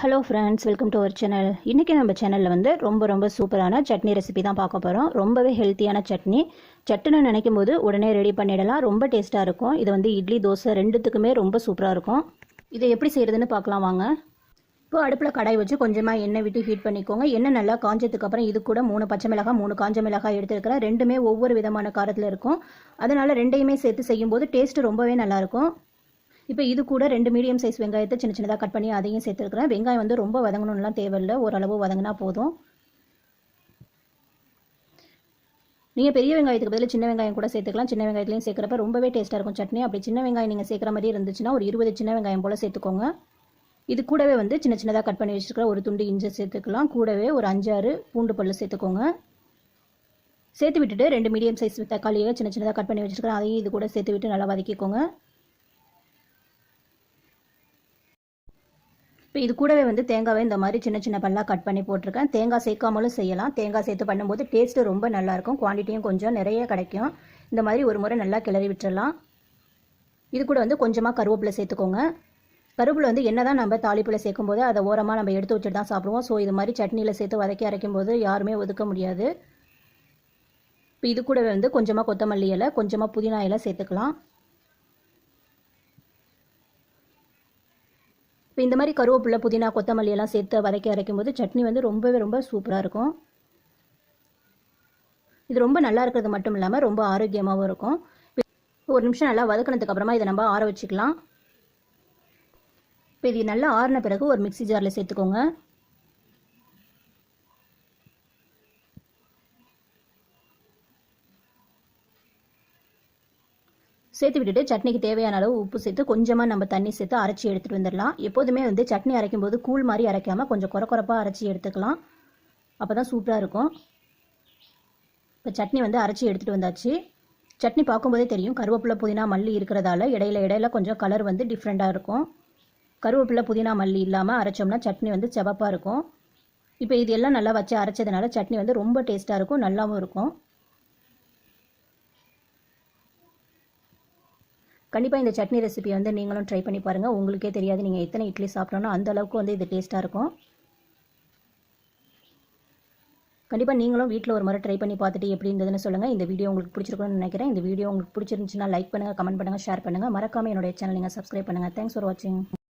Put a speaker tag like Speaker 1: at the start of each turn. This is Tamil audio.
Speaker 1: Hello friends welcome to our channel இன்றைக்கி நம்ம சேனலில் வந்து ரொம்ப ரொம்ப சூப்பரான சட்னி ரெசிபி தான் பார்க்க போகிறோம் ரொம்பவே ஹெல்த்தியான சட்னி. சட்டுன்னு நினைக்கும் போது உடனே ரெடி பண்ணிடலாம். ரொம்ப டேஸ்ட்டாக இருக்கும். இது வந்து இட்லி தோசை ரெண்டுத்துக்குமே ரொம்ப சூப்பராக இருக்கும். இதை எப்படி செய்கிறதுன்னு பார்க்கலாம் வாங்க. இப்போ அடுப்பில் கடாய் வச்சு கொஞ்சமாக எண்ணெய் விட்டு ஹீட் பண்ணிக்கோங்க. எண்ணெய் நல்லா காஞ்சதுக்கு அப்புறம் இது கூட மூணு பச்சை மிளகாய் மூணு காஞ்ச மிளகாய் எடுத்துருக்கிறேன். ரெண்டுமே ஒவ்வொரு விதமான காரத்தில் இருக்கும். அதனால் ரெண்டையுமே சேர்த்து செய்யும்போது டேஸ்ட்டு ரொம்பவே நல்லாயிருக்கும் இப்போ இது கூட ரெண்டு மீடியம் சைஸ் வெங்காயத்தை சின்ன சின்னதாக கட் பண்ணி அதையும் சேர்த்துருக்குறேன். வெங்காயம் வந்து ரொம்ப வதங்கணும்லாம் தேவையில்லை. ஓரளவு வதங்கினா போதும். நீங்கள் பெரிய வெங்காயத்துக்கு பதில் சின்ன வெங்காயம் கூட சேர்த்துக்கலாம். சின்ன வெங்காயத்துலையும் சேர்க்குறப்ப ரொம்பவே டேஸ்ட்டாக இருக்கும் சட்னி. அப்படி சின்ன வெங்காயம் நீங்கள் சேர்க்குற மாதிரி இருந்துச்சுன்னா ஒரு இருபது சின்ன வெங்காயம் போல் சேர்த்துக்கோங்க. இது கூடவே வந்து சின்ன சின்னதாக கட் பண்ணி வச்சுருக்கிற ஒரு துண்டு இஞ்சி சேர்த்துக்கலாம். கூடவே ஒரு அஞ்சாறு பூண்டு பல்லு சேர்த்துக்கோங்க. சேர்த்து விட்டுட்டு ரெண்டு மீடியம் சைஸ் தக்காளியை சின்ன சின்னதாக கட் பண்ணி வச்சுருக்கிறேன். அதையும் இது கூட சேர்த்து விட்டு நல்லா வதக்கிக்கோங்க. இப்போ இது கூடவே வந்து தேங்காவை இந்த மாதிரி சின்ன சின்ன பல்லாக கட் பண்ணி போட்டிருக்கேன். தேங்காய் சேர்க்காமலும் செய்யலாம். தேங்காய் சேர்த்து பண்ணும்போது டேஸ்ட்டு ரொம்ப நல்லாயிருக்கும் குவான்டிட்டியும் கொஞ்சம் நிறைய கிடைக்கும். இந்த மாதிரி ஒரு முறை நல்லா கிளறி விட்டுறலாம். இது கூட வந்து கொஞ்சமாக கருவேப்பிலை சேர்த்துக்கோங்க. கருவேப்பிலை வந்து என்ன தான் நம்ம தாளிப்பில் சேர்க்கும் போது அதை ஓரமாக நம்ம எடுத்து வச்சுட்டு தான் சாப்பிடுவோம். ஸோ இது மாதிரி சட்னியில் சேர்த்து வதக்கி அரைக்கும் போது யாருமே ஒதுக்க முடியாது. இப்போ இது கூடவே வந்து கொஞ்சமாக கொத்தமல்லி இலை கொஞ்சமாக புதினா இலை சேர்த்துக்கலாம். இப்போ இந்த மாதிரி கருவேப்பிலை புதினா கொத்தமல்லி எல்லாம் சேர்த்து வதக்கி அரைக்கும் போது சட்னி வந்து ரொம்பவே ரொம்ப சூப்பராக இருக்கும். இது ரொம்ப நல்லா இருக்கிறது மட்டும் இல்லாமல் ரொம்ப ஆரோக்கியமாகவும் இருக்கும். ஒரு நிமிஷம் நல்லா வதக்கினதுக்கு அப்புறமா இதை நம்ம ஆற வச்சுக்கலாம். இப்போ இது நல்லா ஆறின பிறகு ஒரு மிக்சி ஜாரில் சேர்த்துக்கோங்க. சேர்த்து விட்டுட்டு சட்னிக்கு தேவையான அளவு உப்பு சேர்த்து கொஞ்சமாக நம்ம தண்ணி சேர்த்து அரைச்சி எடுத்துகிட்டு வந்துடலாம். எப்போதுமே வந்து சட்னி அரைக்கும் போது கூழ் மாதிரி அரைக்காமல் கொஞ்சம் குறை குறைப்பாக அரைச்சி எடுத்துக்கலாம். அப்போ தான் சூப்பராக இருக்கும். இப்போ சட்னி வந்து அரைச்சி எடுத்துகிட்டு வந்தாச்சு. சட்னி பார்க்கும்போதே தெரியும். கருவேப்பிலை புதினா மல்லி இருக்கிறதால இடையில இடையில கொஞ்சம் கலர் வந்து டிஃப்ரெண்ட்டாக இருக்கும். கருவேப்பிலை புதினா மல்லி இல்லாமல் அரைச்சோம்னா சட்னி வந்து செவப்பாக இருக்கும். இப்போ இது எல்லாம் நல்லா வச்சு அரைச்சதுனால சட்னி வந்து ரொம்ப டேஸ்ட்டாக இருக்கும். நல்லாவும் இருக்கும். கண்டிப்பாக இந்த சட்னி ரெசிபி வந்து நீங்களும் ட்ரை பண்ணி பாருங்கள் உங்களுக்கே தெரியாது நீங்கள் எத்தனை இட்லி சாப்பிட்றோன்னா அந்த அளவுக்கு வந்து இது டேஸ்ட்டாக இருக்கும். கண்டிப்பாக நீங்களும் வீட்டில் ஒரு முறை ட்ரை பண்ணி பார்த்துட்டு எப்படி இருந்ததுன்னு சொல்லுங்கள் இந்த வீடியோ உங்களுக்கு பிடிச்சிருக்குன்னு நினைக்கிறேன். இந்த வீடியோ உங்களுக்கு பிடிச்சிருந்துச்சுன்னா லைக் பண்ணுங்கள் கமெண்ட் பண்ணுங்கள் ஷேர் பண்ணுங்கள் மறக்காமல் என்னுடைய சேனல் நீங்கள் சப்ஸ்கிரைப் பண்ணுங்கள் தேங்க்ஸ் ஃபார் வாட்சிங்